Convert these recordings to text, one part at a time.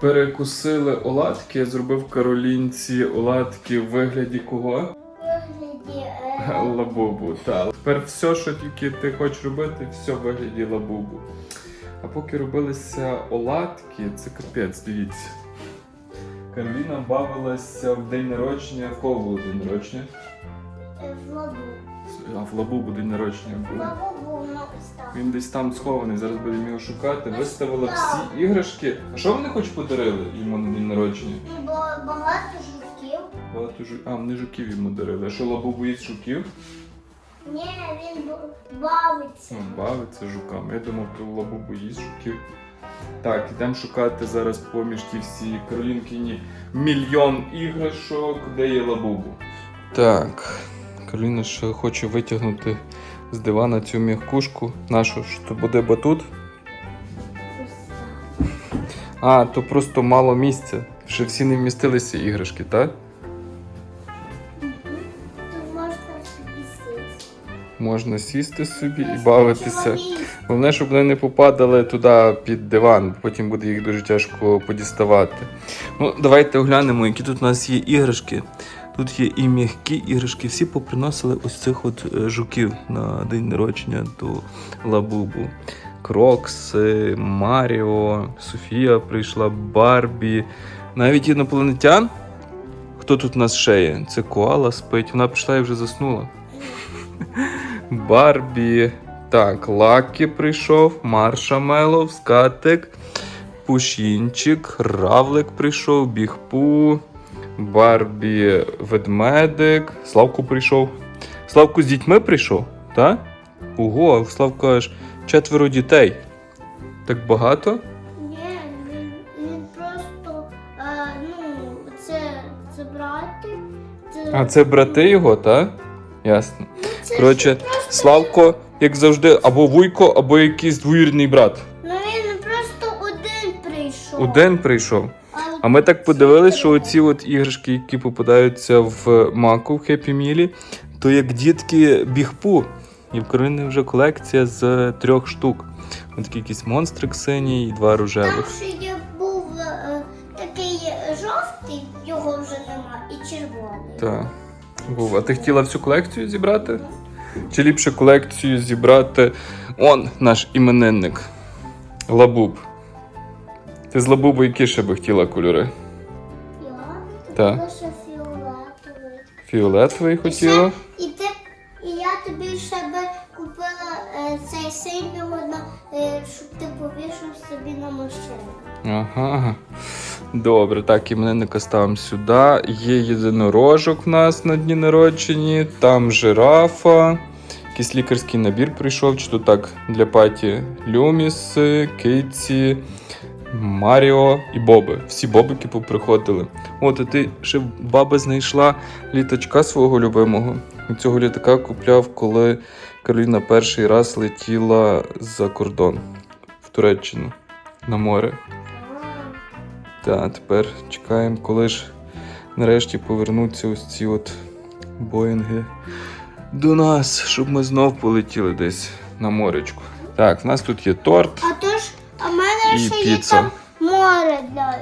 перекусили оладки. Я зробив Каролінці оладки в вигляді кого? Вигляді е, Лабубу. Так. Тепер все, що тільки ти хочеш робити, все в вигляді лабубу. А поки робилися оладки, це капець, дивіться. Кароліна бавилася в день народження. В кого було день народження? е, в лабу. А в лабубу день народження лабу був. Він десь там схований, зараз будемо його шукати. Виставила всі іграшки. А що вони хоч подарили йому на день народження? Бо багато жуків. Багато жу... А, вони жуків йому дарили. А що лабубу їсть жуків? Ні, він бавиться. Ну, бавиться жуками. Я думав, то лабубу їсть жуків. Так, йдемо шукати зараз поміж ті всі Каролінкині мільйон іграшок, де є лабубу. Так, Кароліна ще хоче витягнути з дивана цю м'якушку. Нашу, що то буде батут? А, то просто мало місця. Ще всі не вмістилися іграшки, так? Можна сісти. Собі і бавитися. Головне, щоб вони не попадали туди під диван, потім буде їх дуже тяжко подіставати. Ну, давайте оглянемо, які тут у нас є іграшки. Тут є і м'які іграшки. Всі поприносили ось цих от е, жуків на день народження до Лабубу. Крокси, Маріо, Софія прийшла, Барбі. Навіть інопланетян. Хто тут у нас ще є? Це коала спить. Вона прийшла і вже заснула. Барбі. Так, Лакі прийшов, Маршамелов, Скатик, Пушінчик, Равлик прийшов, Бігпу, Барбі ведмедик, Славку прийшов. Славку з дітьми прийшов, так? Ого, а Славка аж четверо дітей. Так багато? Ні, він, він просто, е, ну, це, це брати. Це, А це брати його, так? Ясно. це Коротше, просто- Славко, як завжди, або вуйко, або якийсь двоюрідний брат. Ну він просто один прийшов. Один прийшов. А ми так подивилися, що оці от іграшки, які попадаються в маку в Хеппі Мілі, то як дітки бігпу. І в Кароліни вже колекція з трьох штук. Ось такий якийсь монстрик синій і два Там рожевих. ще є був е, такий жовтий, його вже нема, і червоний. Так. Був. А ти хотіла всю колекцію зібрати? Чи ліпше колекцію зібрати он наш іменинник Лабуб. Ти з Лабубу які ще би хотіла кольори? Я Так. лише фіолетовий. Фіолетовий хотіла? І ти і я тобі ще би купила е, цей синього, е, щоб ти повішав собі на машину. Ага. Добре, так, іменинника ставимо сюди. Є єдинорожок в нас на дні народжені, там жирафа. Якийсь лікарський набір прийшов, чи то так для паті Люміс, Кейці, Маріо і Боби. Всі бобики поприходили. От, а ти ще баба знайшла літачка свого любимого. І цього літака купляв, коли Кароліна перший раз летіла за кордон в Туреччину на море. Та тепер чекаємо, коли ж нарешті повернуться ось ці от боїнги до нас, щоб ми знов полетіли десь на моречку. Так, в нас тут є торт І ще є піца. там море для.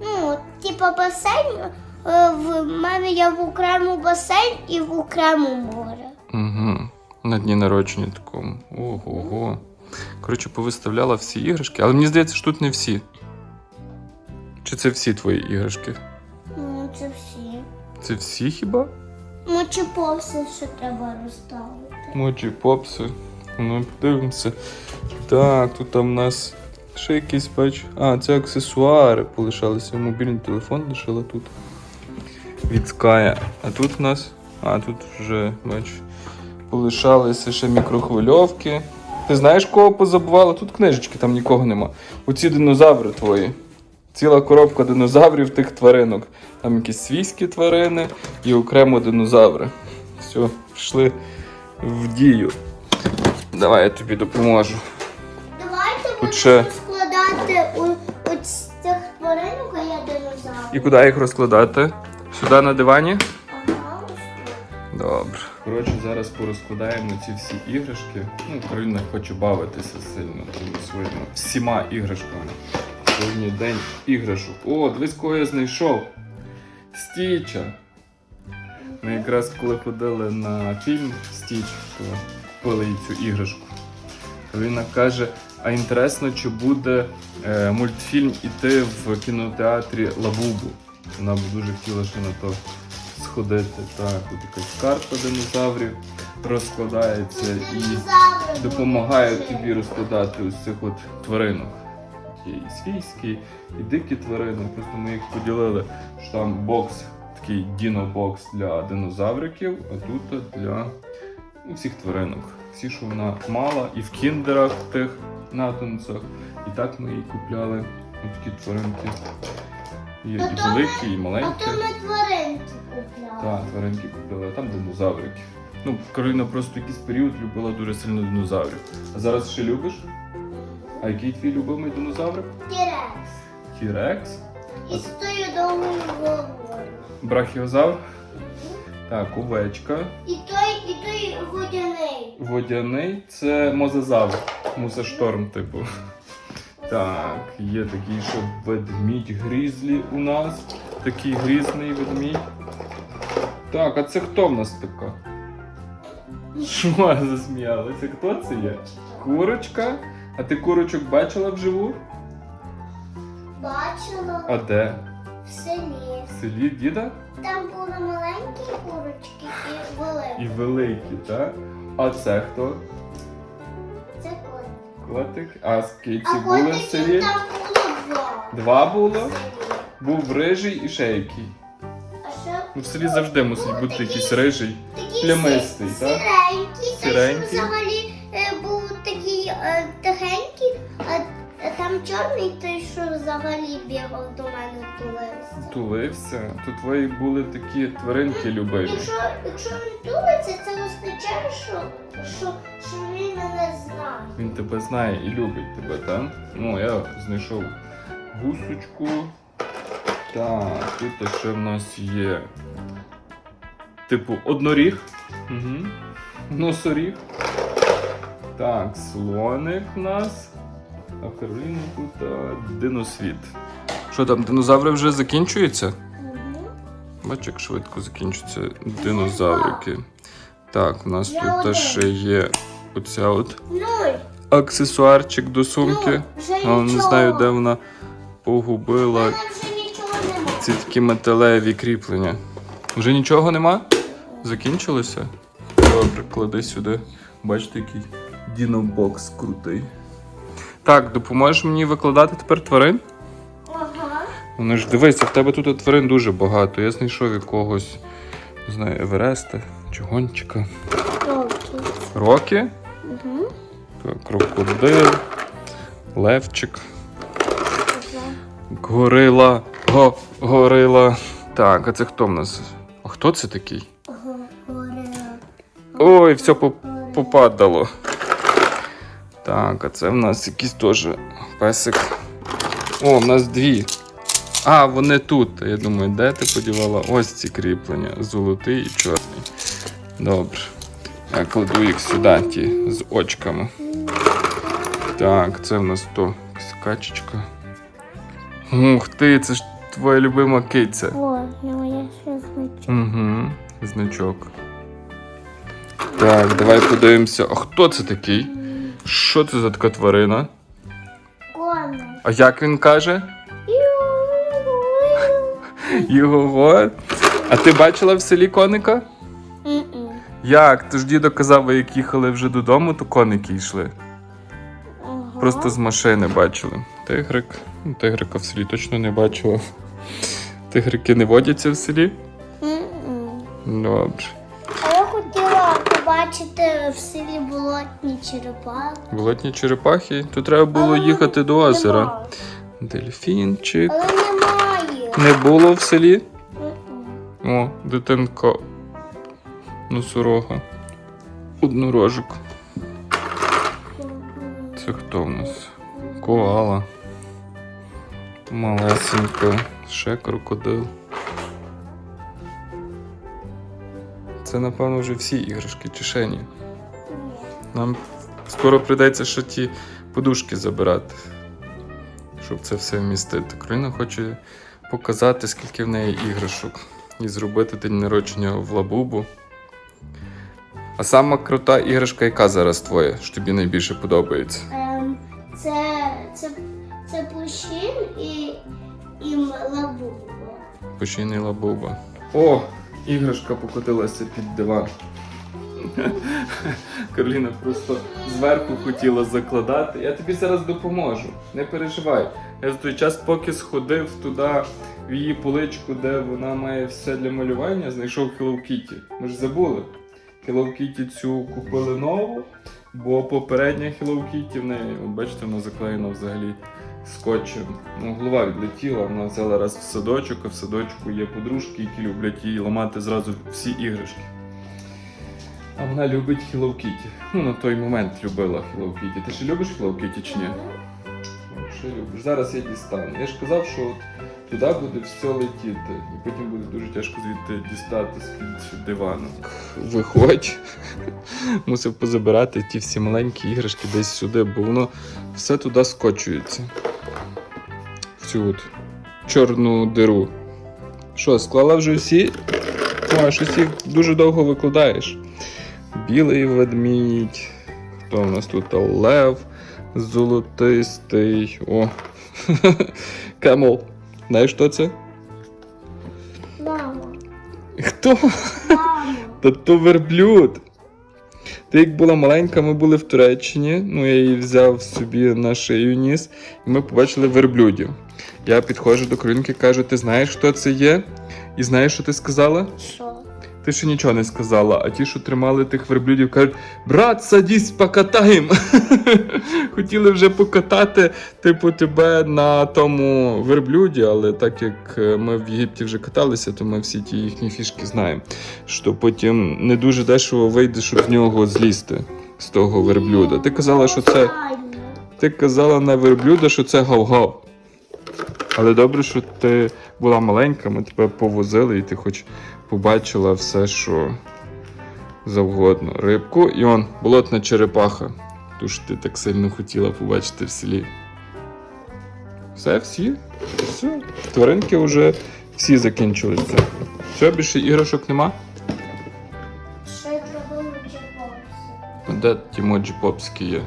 Ну, типа басейн. е, В мене є в окрему басейн і в окрему море. Угу. На дні народження такому. Ого-го. Коротше, повиставляла всі іграшки, але мені здається, що тут не всі. Чи це всі твої іграшки? Ну, це всі. Це всі хіба? Ну, чи повсе ще треба розставити. Моджі попси. Ну, подивимося. Так, тут там у нас ще якийсь бач. А, це аксесуари полишалися. Мобільний телефон лишила тут. Від Ская. А тут у нас. А, тут вже, бач, полишалися ще мікрохвильовки. Ти знаєш, кого позабувала? Тут книжечки, там нікого нема. Оці динозаври твої. Ціла коробка динозаврів тих тваринок. Там якісь свійські тварини і окремо динозаври. Все, пішли в дію. Давай я тобі допоможу. Будемо ще- складати у, у цих тваринок, а я динозавр. І куди їх розкладати? Сюди на дивані? Ага, ось. Добре. Коротше, зараз порозкладаємо ці всі іграшки. Ну, Кароліна хоче бавитися сильно тому своїми всіма іграшками. Сьогодні день іграшок. О, дивись, кого я знайшов. Стіча. Ми якраз коли ходили на фільм Стіч, то купили їй цю іграшку. Він каже: а інтересно, чи буде е, мультфільм іти в кінотеатрі Лабубу. Вона б дуже хотіла ще на то сходити. Так, тут якась карта динозаврів розкладається і допомагає тобі розкладати ось цих от тваринок. Є і свійські, і дикі тварини. Просто ми їх поділили, що там бокс, такий дінобокс для динозавриків, а тут для ну, всіх тваринок. Всі, що вона мала, і в кіндерах тих натонцях. І так ми їй купляли такі тваринки. Є А і великі, і А то ми тваринки купляли. Так, тваринки купили, а там динозаврики. Ну, Кароліна просто якийсь період любила дуже сильно динозаврів. А зараз ще любиш? А який твій любимий динозаврик? Тірекс. Тірекс? І з тою довгою головою. Брахіозавр? Так, овечка. І той, і той водяний. Водяний це мозазавр. Мусашторм, типу. Так, є такий, що ведмідь грізлі у нас. Такий грізний ведмідь. Так, а це хто в нас така? Що засміялася? Хто це є? Курочка? А ти курочок бачила вживу? Бачила А де? В селі. В селі діда? Там були маленькі курочки і великі. І великі, так? А це хто? Це котик. Котик? А скільки А були в селі? там було два. Два було? Був рижий і ще який. А ще Ну, в селі завжди мусить бути якийсь рижий. Плямистий, так? Сіренький, той, Сіренький. що взагалі е, був такий е, тихенький, а, а там чорний той, що взагалі бігав до мене тулився. Тулився. То твої були такі тваринки любимі. Якщо, якщо він тулиться, це означає, що, що, що він мене знає. Він тебе знає і любить тебе, так? Ну, я знайшов гусочку. Так, тут ще в нас є. Типу, одноріг. Угу. Носоріг. Так, слоник в нас. А в Кароліні тут а, диносвіт. Що там, динозаври вже закінчуються? Угу. Бач, як швидко закінчуються динозаврики. Так, у нас тут один. ще є оця от аксесуарчик до сумки. Ну, Але не знаю, де вона погубила ці такі металеві кріплення. Вже нічого нема? Закінчилося? Добре, клади сюди. Бачите, який дінобокс крутий. Так, допоможеш мені викладати тепер тварин? Вони ж дивися, в тебе тут тварин дуже багато. Я знайшов якогось, не знаю, Евереста чи гончика. Окей. Рокі, Угу. так, крокодил, левчик. Горила, го, горила. Так, а це хто в нас? А хто це такий? Горила. Ой, все поп- попадало. Так, а це в нас якийсь теж песик. О, в нас дві. А, вони тут. Я думаю, де ти подівала? Ось ці кріплення. Золотий і чорний. Добре. Я кладу їх сюди, ті з очками. Так, це в нас то якась качечка. Ух ти, це ж твоя любима киця. О, ну я ще значу. Угу, значок. Так, давай подивимося. А хто це такий? Що це за така тварина? Коник. А як він каже? Його. А ти бачила в селі коника? Як? Ти ж дідо казав, ви як їхали вже додому, то коники йшли. Ага. Просто з машини бачили. Тигрик. Ну, Тигрика в селі точно не бачила. Тигрики не водяться в селі? Добре. А я хотіла побачити в селі болотні черепахи. Болотні черепахи. То треба було Але їхати до озера. Дельфінчик. Але. Не було в селі? О, дитинка носорога. Однорожок. Це хто в нас? Коала. Малесенька. Ще крокодил. Це, напевно, вже всі іграшки чи ще ні. Нам скоро прийдеться ще ті подушки забирати. щоб це все вмістити. Кароліна хоче показати, скільки в неї іграшок, і зробити день народження в лабубу. А сама крута іграшка, яка зараз твоя, що тобі найбільше подобається? Ем, це, це, це площин і, і лабуба. Пошійний лабуба. О, іграшка покотилася під диван. Кароліна просто зверху хотіла закладати. Я тобі зараз допоможу. Не переживай. Я за той час, поки сходив туди в її поличку, де вона має все для малювання, знайшов Hello Kitty. Ми ж забули. Hello Kitty цю купили нову, бо попередня Hello Kitty в неї, бачите, вона заклеєна взагалі скотчем. Ну, голова відлетіла, вона взяла раз в садочок, а в садочку є подружки, які люблять їй ламати зразу всі іграшки. А вона любить Hello Kitty. Ну, на той момент любила Hello Kitty. Ти ще любиш Hello Kitty чи ні? Ще любиш. Зараз я дістану. Я ж казав, що от туди буде все летіти. І потім буде дуже тяжко звідти дістати з-під дивану. Виходь. Мусив позабирати ті всі маленькі іграшки десь сюди, бо воно все туди скочується. В цю от чорну диру. Що, склала вже? Ой, щось їх дуже довго викладаєш. Білий ведмідь. Хто у нас тут? Лев золотистий. О. Кемел. Знаєш, хто це? Мама. Хто? Мама. Та то верблюд. Ти як була маленька, ми були в Туреччині. Ну, я її взяв собі на шию ніс, і ми побачили верблюдів. Я підходжу до Каролінки, кажу: ти знаєш, хто це є? І знаєш, що ти сказала? Що? Ти ще нічого не сказала, а ті, що тримали тих верблюдів, кажуть: брат, садись, покатаєм. Хотіли вже покатати, типу, тебе на тому верблюді, але так як е, ми в Єгипті вже каталися, то ми всі ті їхні фішки знаємо. Що потім не дуже дешево вийде, щоб з нього злізти з того верблюда. Ти казала, що це. Ти казала на верблюда, що це гав-гав. Але добре, що ти була маленька, ми тебе повозили, і ти хоч побачила все, що завгодно. Рибку і он, болотна черепаха. Ту ж ти так сильно хотіла побачити в селі. Все, всі? Все. Тваринки вже всі закінчилися. Все, більше іграшок нема? Ще треба джебокси. А Де ті моджі попські є?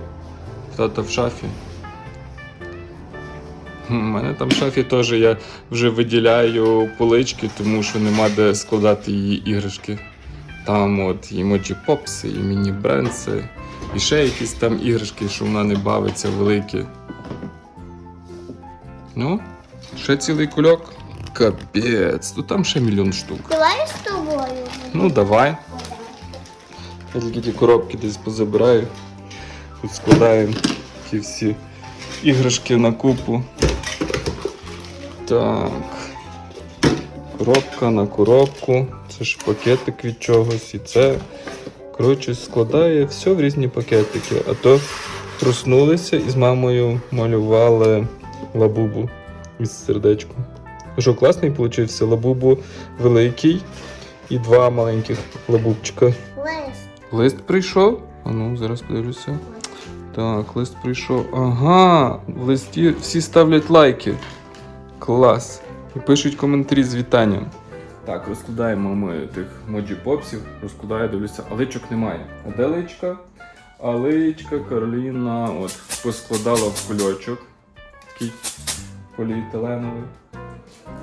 Тата в шафі. У мене там в шафі теж я вже виділяю полички, тому що нема де складати її іграшки. Там от і моджі попси, і міні бренси, і ще якісь там іграшки, що вона не бавиться великі. Ну, ще цілий кульок. Капець, то там ще мільйон штук. Давай з тобою. Ну, давай. Я тільки ті коробки десь позабираю. Тут складаємо ті всі іграшки на купу. Так. Коробка на коробку. Це ж пакетик від чогось. І це. Коротше, складає все в різні пакетики. А то проснулися і з мамою малювали лабубу із сердечком. Що класний получився? Лабубу великий і два маленьких лабубчика. Лист. Лист прийшов? А ну, зараз подивлюся. Так, лист прийшов. Ага, в листі всі ставлять лайки. Клас. І пишуть коментарі з вітанням. Так, розкладаємо ми тих моджі попсів, розкладаю, дивлюся, а личок немає. А де личка? А личка Кароліна от поскладала в кульочок. Такий поліетиленовий.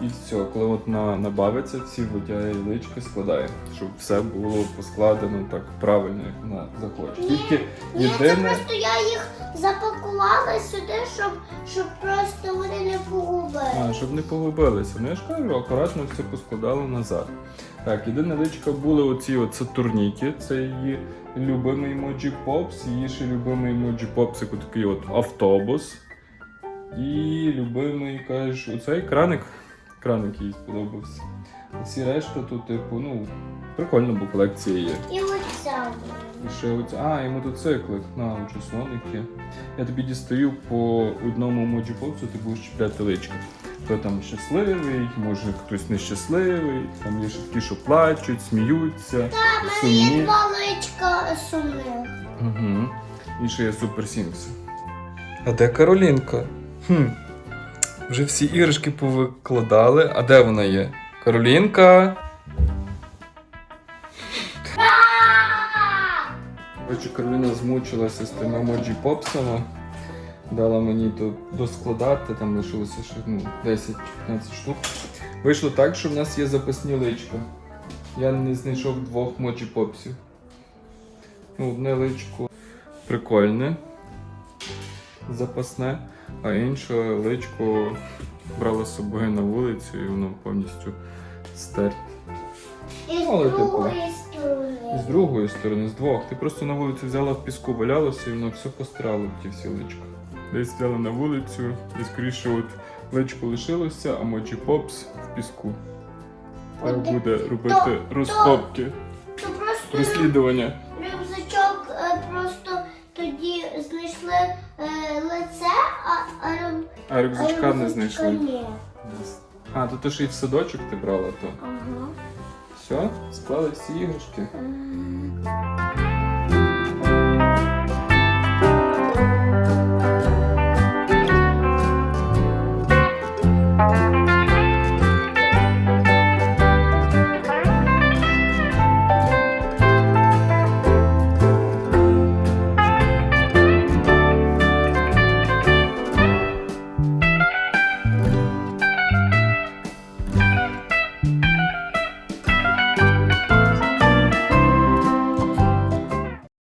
І все, коли от на, набавиться, всі витягає лички, складає, щоб все було поскладено так правильно, як вона захоче. Тільки Ні, це єдине. просто я їх запакувала сюди, щоб, щоб просто вони не погубили. А, щоб не погубилися. Ну я ж кажу, акуратно все поскладало назад. Так, єдина личка були оці от Сатурніки, це її любимий Моджі Попс, її ще любимий Моджі Попс, такий от автобус. І любимий, кажеш, оцей краник. Краник їй сподобався. А всі решта тут, типу, ну, прикольно, бо колекція є. І оця. І ще оця. А, і мотоцикли. На, є. Я тобі дістаю по одному моджіпопсу, ти будеш чіпляти личка. Хто там щасливий, може хтось нещасливий, там є ще такі, що плачуть, сміються, У мене є сумні. два личка сумних. Угу. І ще є Супер Сімс. А де Каролінка? Хм. Вже всі іграшки повикладали. А де вона є? Каролінка. Коротше, Кароліна змучилася з тими емоджі попсами. Дала мені доскладати, там лишилося ще ну, 10-15 штук. Вийшло так, що в нас є запасні личка. Я не знайшов двох моджі попсів. Ну, одне личко прикольне, запасне, а інше личко брала з собою на вулицю і воно повністю стерте. З Але, типу, другої З сторони. другої сторони, з двох. Ти просто на вулицю взяла в піску, валялося і воно все пострало ті всі личка. Десь взяла на вулицю і скоріше от личко лишилося, а моджі попс в піску. Треба От буде робити розкопки, То просто розслідування. рюкзачок е, просто тоді знайшли лице, а, а, А рюкзачка не знайшли. ні. А, то ти ж і в садочок ти брала то. Ага. Все, склали всі іграшки. Е,